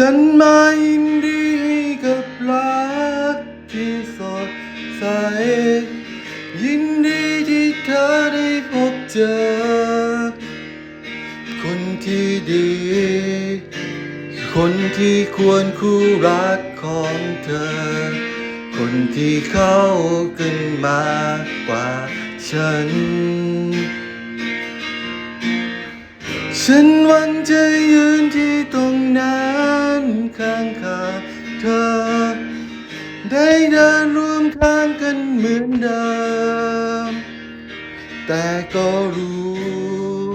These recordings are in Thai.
ฉันมายินดีกับรักที่สดใส ยินดีที่เธอได้พบเจอ คนที่ดี คนที่ควรคู่รักของเธอ คนที่เข้ากันมากกว่าฉัน ฉันหวันจะยืนที่ตรงนั้น ข้างข้าเธอ ได้เดินร่วมทางกันเหมือนเดิม แต่ก็รู้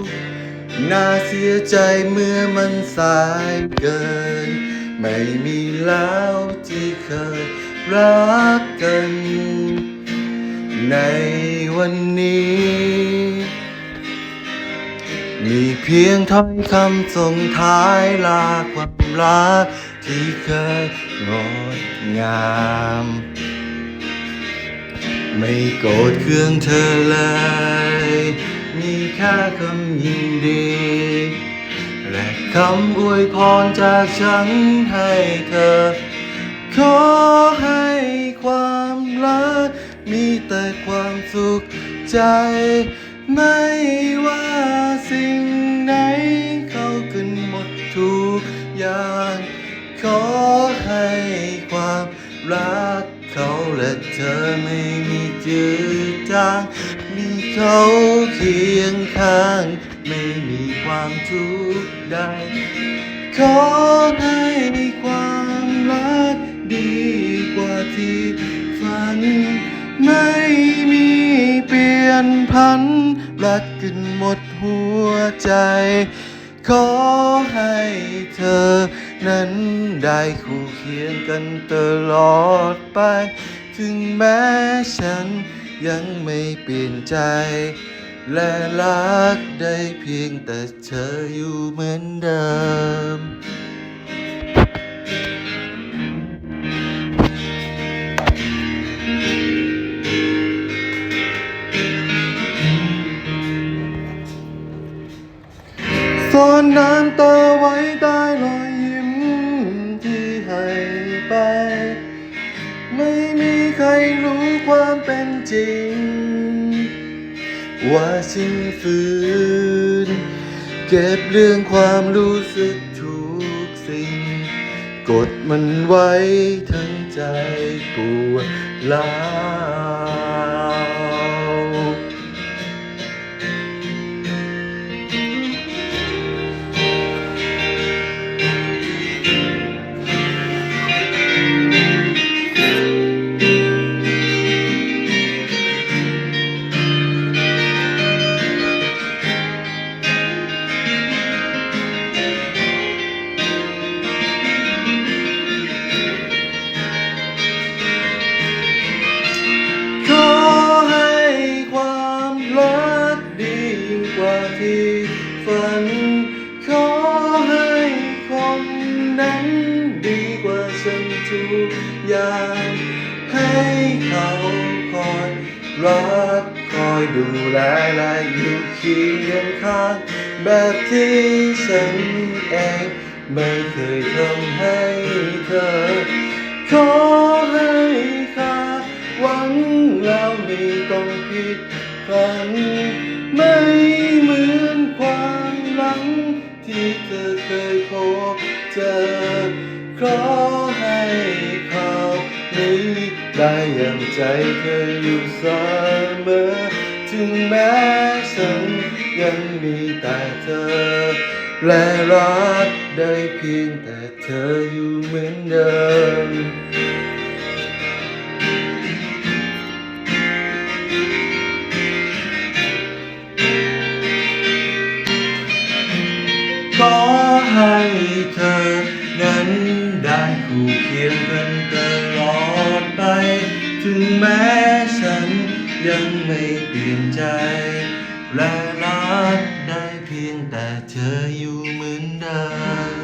น่าเสียใจเมื่อมันสายเกิน ไม่มีแล้วที่เคยรักกัน ในวันนี้ มีเพียงถ้อยคำส่งท้ายลาความรัก ที่เคยงดงาม ไม่โกรธเคืองเธอเลย มีแค่คำยินดี และคำอวยพรจากฉันให้เธอ ขอให้ความรัก มีแต่ความสุขใจ ไม่ว่าสิ่งไหนเข้ากัน ขอให้ความรักเขาและเธอไม่มีจืดจางมีเขาเคียงข้าง ไม่มีความทุกข์ใด ขอให้ความรักดีกว่าที่ฝัน ไม่มีเปลี่ยนพันรักกันหมดหัวใจ ขอให้เธอนั้นได้คู่เคียงกันตลอดไป ถึงแม้ฉันยังไม่เปลี่ยนใจ และรักได้เพียงแต่เธออยู่เหมือนเดิม ซ่อนน้ำตาไว้ใต้รอยยิ้มที่ให้ไป ไม่มีใครรู้ความเป็นจริง ว่าฉันฝืน เก็บเรื่องความรู้สึกทุกสิ่ง กดมันไว้ทั้งใจปวดร้า ยางให้เขาคอยรักคอยดูแลและอยู่เคียงข้างแบบที่ฉันเองไม่เคยทำให้เธอ ขอให้ค่าหวังแล้วไม่ต้องผิดพลันไม่ ได้ยังใจเธออยู่เสมอ ถึงแม้ฉันยังมีแต่เธอ และรักได้เพียงแต่เธออยู่เหมือนเดิมขอให้เธอนั้นได้คู่เคียงกันตลอด ถึงแม้ฉันยังไม่เปลี่ยนใจ และรักได้เพียงแต่เธออยู่เหมือนเดิม